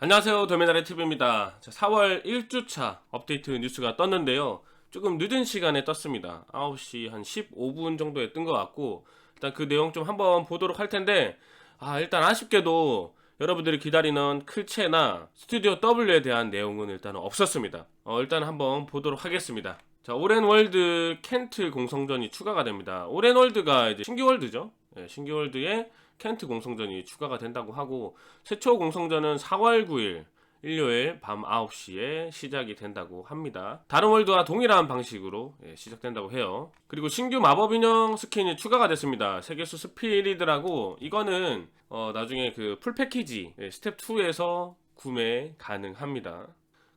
안녕하세요. 도메달의 TV입니다. 4월 1주차 업데이트 뉴스가 떴는데요. 조금 늦은 시간에 떴습니다. 9시 한 15분 정도에 뜬 것 같고, 일단 그 내용 좀 한번 보도록 할 텐데, 아, 일단 아쉽게도 여러분들이 기다리는 클체나 스튜디오 W에 대한 내용은 일단 없었습니다. 어, 일단 한번 보도록 하겠습니다. 자, 오렌월드 켄트 공성전이 추가가 됩니다. 오렌월드가 이제 신규 월드죠. 예, 신규 월드에 켄트 공성전이 추가가 된다고 하고 최초 공성전은 4월 9일 일요일 밤 9시에 시작이 된다고 합니다. 다른 월드와 동일한 방식으로 예, 시작된다고 해요. 그리고 신규 마법 인형 스킨이 추가가 됐습니다. 세계수 스피리드라고 이거는 어, 나중에 그 풀 패키지 예, 스텝 2에서 구매 가능합니다.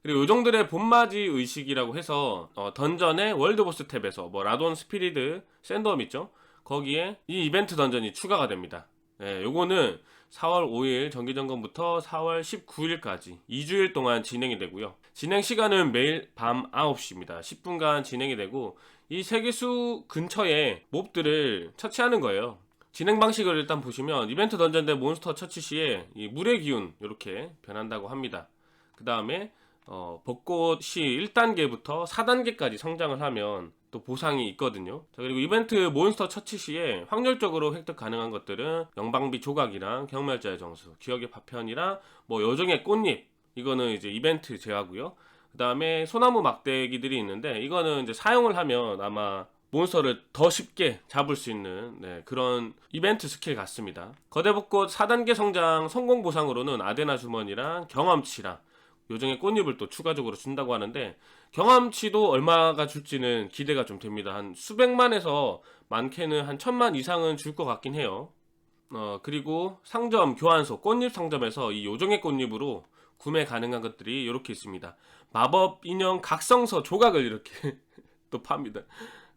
그리고 요정들의 봄맞이 의식이라고 해서 어, 던전의 월드보스 탭에서 뭐 라돈 스피리드 샌드엄 있죠? 거기에 이 이벤트 던전이 추가가 됩니다. 네, 요거는 4월 5일 정기점검부터 4월 19일까지 2주일 동안 진행이 되고요. 진행 시간은 매일 밤 9시입니다. 10분간 진행이 되고 이 세계수 근처에 몹들을 처치하는 거예요. 진행 방식을 일단 보시면 이벤트 던전 대 몬스터 처치 시에 이 물의 기운 이렇게 변한다고 합니다. 그 다음에 어, 벚꽃이 1단계부터 4단계까지 성장을 하면 또 보상이 있거든요. 자, 그리고 이벤트 몬스터 처치 시에 확률적으로 획득 가능한 것들은 영방비 조각이랑 경멸자의 정수, 기억의 파편이랑 뭐 요정의 꽃잎 이거는 이제 이벤트 제하고요. 그 다음에 소나무 막대기들이 있는데 이거는 이제 사용을 하면 아마 몬스터를 더 쉽게 잡을 수 있는 네, 그런 이벤트 스킬 같습니다. 거대 벚꽃 4단계 성장 성공 보상으로는 아데나 주머니랑 경험치랑 요정의 꽃잎을 또 추가적으로 준다고 하는데 경험치도 얼마가 줄지는 기대가 좀 됩니다. 한 수백만에서 많게는 한 천만 이상은 줄 것 같긴 해요. 어 그리고 상점 교환소 꽃잎 상점에서 이 요정의 꽃잎으로 구매 가능한 것들이 이렇게 있습니다. 마법 인형 각성서 조각을 이렇게 또 팝니다.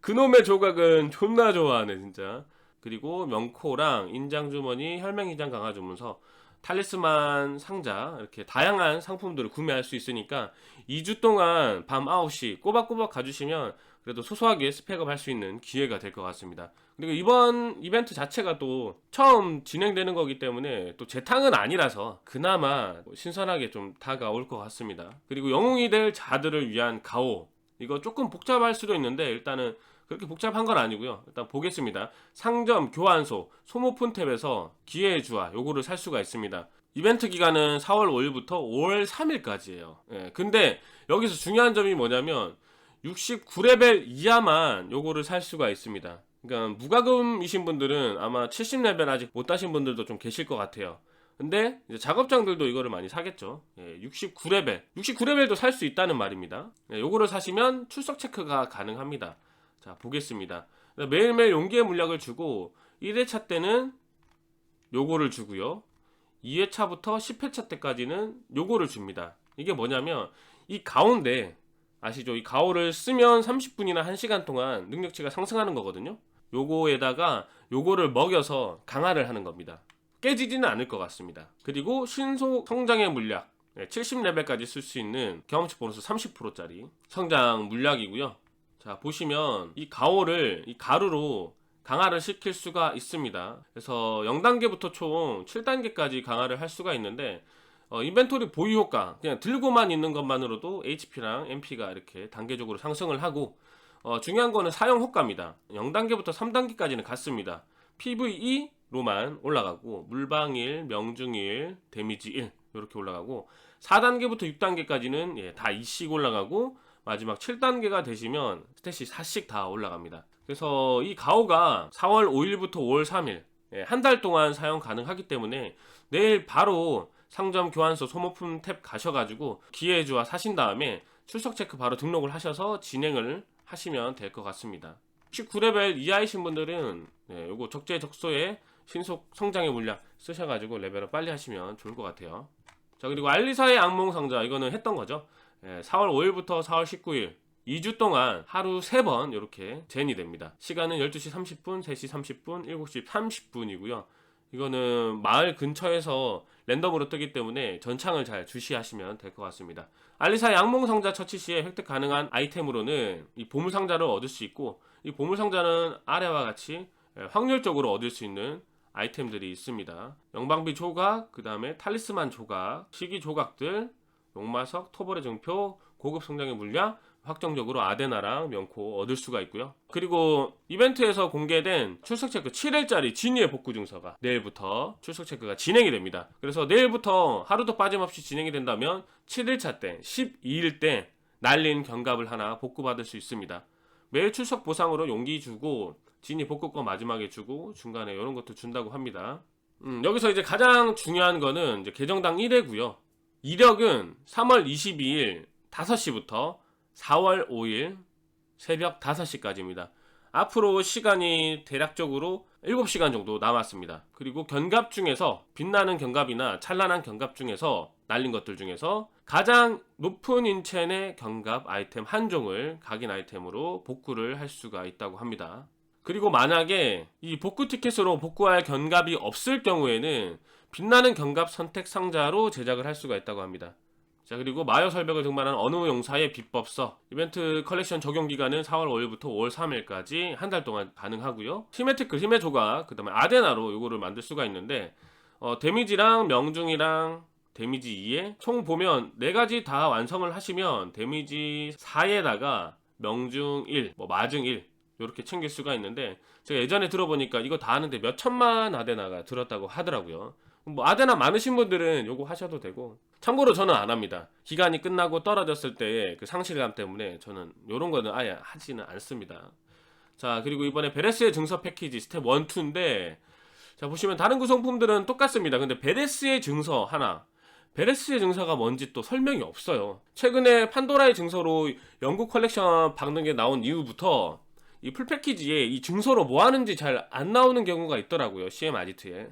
그놈의 조각은 존나 좋아하네 진짜. 그리고 명코랑 인장 주머니, 혈맹 인장 강화 주문서 탈리스만 상자 이렇게 다양한 상품들을 구매할 수 있으니까 2주 동안 밤 9시 꼬박꼬박 가주시면 그래도 소소하게 스펙업 할 수 있는 기회가 될 것 같습니다. 그리고 이번 이벤트 자체가 또 처음 진행되는 거기 때문에 또 재탕은 아니라서 그나마 신선하게 좀 다가올 것 같습니다. 그리고 영웅이 될 자들을 위한 가오 이거 조금 복잡할 수도 있는데 일단은 그렇게 복잡한 건 아니고요. 일단 보겠습니다. 상점, 교환소, 소모품 탭에서 기회의 주화 요거를 살 수가 있습니다. 이벤트 기간은 4월 5일부터 5월 3일까지예요. 예, 근데 여기서 중요한 점이 뭐냐면 69레벨 이하만 요거를 살 수가 있습니다. 그러니까 무과금이신 분들은 아마 70레벨 아직 못 따신 분들도 좀 계실 것 같아요. 근데 작업장들도 이거를 많이 사겠죠. 예, 69레벨. 69레벨도 살 수 있다는 말입니다. 예, 요거를 사시면 출석 체크가 가능합니다. 자, 보겠습니다. 매일매일 용기의 물약을 주고 1회차 때는 요거를 주고요. 2회차부터 10회차 때까지는 요거를 줍니다. 이게 뭐냐면 이 가운데 아시죠? 이 가오를 쓰면 30분이나 1시간 동안 능력치가 상승하는 거거든요. 요거에다가 요거를 먹여서 강화를 하는 겁니다. 깨지지는 않을 것 같습니다. 그리고 신속 성장의 물약 70레벨까지 쓸 수 있는 경험치 보너스 30%짜리 성장 물약이고요. 자, 보시면 이 가오를 이 가루로 강화를 시킬 수가 있습니다. 그래서 0단계부터 총 7단계까지 강화를 할 수가 있는데 어, 인벤토리 보유 효과 그냥 들고만 있는 것만으로도 HP랑 MP가 이렇게 단계적으로 상승을 하고 어, 중요한 거는 사용 효과입니다. 0단계부터 3단계까지는 같습니다. PVE로만 올라가고 물방일, 명중일, 데미지 1 이렇게 올라가고 4단계부터 6단계까지는 예, 다 2씩 올라가고 마지막 7단계가 되시면 스탯이 4씩 다 올라갑니다. 그래서 이 가오가 4월 5일부터 5월 3일 예, 한달 동안 사용 가능하기 때문에 내일 바로 상점 교환소 소모품 탭 가셔가지고 기회주와 사신 다음에 출석 체크 바로 등록을 하셔서 진행을 하시면 될 것 같습니다. 19레벨 이하이신 분들은 네, 요거 적재적소에 신속 성장의 물량 쓰셔가지고 레벨을 빨리 하시면 좋을 것 같아요. 자 그리고 알리사의 악몽 상자 이거는 했던 거죠. 예, 4월 5일부터 4월 19일 2주 동안 하루 3번 이렇게 젠이 됩니다. 시간은 12시 30분, 3시 30분, 7시 30분이고요. 이거는 마을 근처에서 랜덤으로 뜨기 때문에 전창을 잘 주시하시면 될 것 같습니다. 알리사 양몽 상자 처치 시에 획득 가능한 아이템으로는 이 보물 상자를 얻을 수 있고 이 보물 상자는 아래와 같이 예, 확률적으로 얻을 수 있는 아이템들이 있습니다. 영방비 조각, 그 다음에 탈리스만 조각, 시기 조각들, 용마석, 토벌의 증표, 고급 성장의 물량, 확정적으로 아데나랑 명코 얻을 수가 있고요. 그리고 이벤트에서 공개된 출석 체크 7일짜리 진위의 복구 증서가 내일부터 출석 체크가 진행이 됩니다. 그래서 내일부터 하루도 빠짐없이 진행이 된다면 7일차 때, 12일 때 날린 경갑을 하나 복구받을 수 있습니다. 매일 출석 보상으로 용기 주고 진이 복구권 마지막에 주고 중간에 이런 것도 준다고 합니다. 음, 여기서 이제 가장 중요한 거는 이제 개정당 1회고요. 이력은 3월 22일 5시부터 4월 5일 새벽 5시까지입니다. 앞으로 시간이 대략적으로 7시간 정도 남았습니다. 그리고 견갑 중에서 빛나는 견갑이나 찬란한 견갑 중에서 날린 것들 중에서 가장 높은 인첸의 견갑 아이템 한 종을 각인 아이템으로 복구를 할 수가 있다고 합니다. 그리고 만약에 이 복구 티켓으로 복구할 견갑이 없을 경우에는 빛나는 견갑 선택 상자로 제작을 할 수가 있다고 합니다. 자 그리고 마요 설벽을 등반한 어느 용사의 비법서 이벤트 컬렉션 적용 기간은 4월 5일부터 5월 3일까지 한 달 동안 가능하고요. 시메트크 힘의 조각 그 다음에 아데나로 요거를 만들 수가 있는데 어, 데미지랑 명중이랑 데미지 2에 총 보면 네 가지 다 완성을 하시면 데미지 4에다가 명중 1, 뭐 마중 1 이렇게 챙길 수가 있는데 제가 예전에 들어보니까 이거 다 하는데 몇 천만 아데나가 들었다고 하더라고요. 뭐 아데나 많으신 분들은 요거 하셔도 되고 참고로 저는 안 합니다. 기간이 끝나고 떨어졌을 때의 그 상실감 때문에 저는 요런 거는 아예 하지는 않습니다. 자 그리고 이번에 베레스의 증서 패키지 스텝 1, 2인데 자 보시면 다른 구성품들은 똑같습니다. 근데 베레스의 증서 하나 베레스의 증서가 뭔지 또 설명이 없어요. 최근에 판도라의 증서로 영국 컬렉션 박는 게 나온 이후부터 이 풀패키지에 이 증서로 뭐 하는지 잘 안 나오는 경우가 있더라고요. CM 아지트에.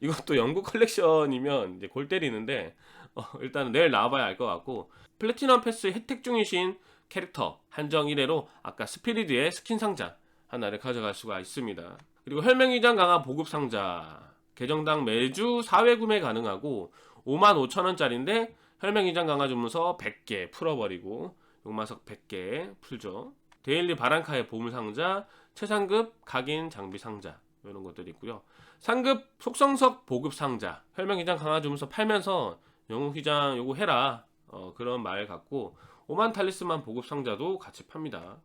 이것도 영국 컬렉션이면 이제 골 때리는데 어, 일단은 내일 나와봐야 알 것 같고 플래티넘 패스 혜택 중이신 캐릭터 한정 1회로 아까 스피리드의 스킨 상자 하나를 가져갈 수가 있습니다. 그리고 혈맹이장 강화 보급 상자 계정당 매주 4회 구매 가능하고 55,000원짜리인데 혈맹이장 강화 주문서 100개 풀어버리고 용마석 100개 풀죠. 데일리 바란카의 보물 상자, 최상급 각인 장비 상자 이런 것들이 있고요. 상급 속성석 보급 상자, 혈맹휘장 강화 주문서 팔면서 영웅휘장 요거 해라 어, 그런 말 같고 오만 탈리스만 보급 상자도 같이 팝니다.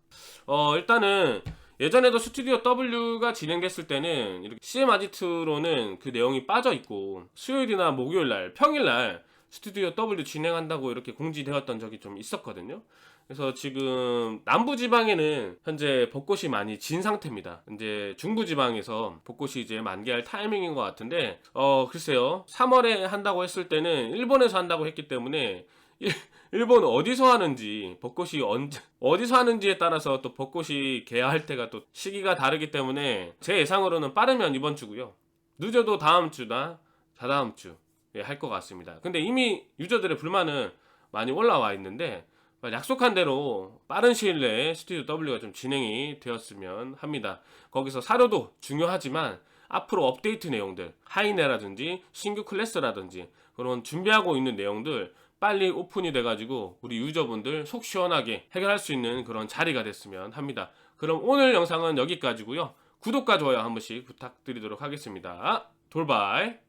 어 일단은 예전에도 스튜디오 W가 진행됐을 때는 이렇게 CM 아지트로는 그 내용이 빠져 있고 수요일이나 목요일 날, 평일 날 스튜디오 W 진행한다고 이렇게 공지되었던 적이 좀 있었거든요. 그래서 지금 남부 지방에는 현재 벚꽃이 많이 진 상태입니다. 이제 중부 지방에서 벚꽃이 이제 만개할 타이밍인 것 같은데 어 글쎄요. 3월에 한다고 했을 때는 일본에서 한다고 했기 때문에 일, 일본 어디서 하는지 벚꽃이 언제 어디서 하는지에 따라서 또 벚꽃이 개화할 때가 또 시기가 다르기 때문에 제 예상으로는 빠르면 이번 주고요. 늦어도 다음 주나 다다음 주 예, 할것 같습니다. 근데 이미 유저들의 불만은 많이 올라와 있는데 약속한 대로 빠른 시일 내에 스튜디오 W가 좀 진행이 되었으면 합니다. 거기서 사료도 중요하지만 앞으로 업데이트 내용들, 하이네라든지 신규 클래스라든지 그런 준비하고 있는 내용들 빨리 오픈이 돼가지고 우리 유저분들 속 시원하게 해결할 수 있는 그런 자리가 됐으면 합니다. 그럼 오늘 영상은 여기까지고요. 구독과 좋아요 한 번씩 부탁드리도록 하겠습니다. 돌발!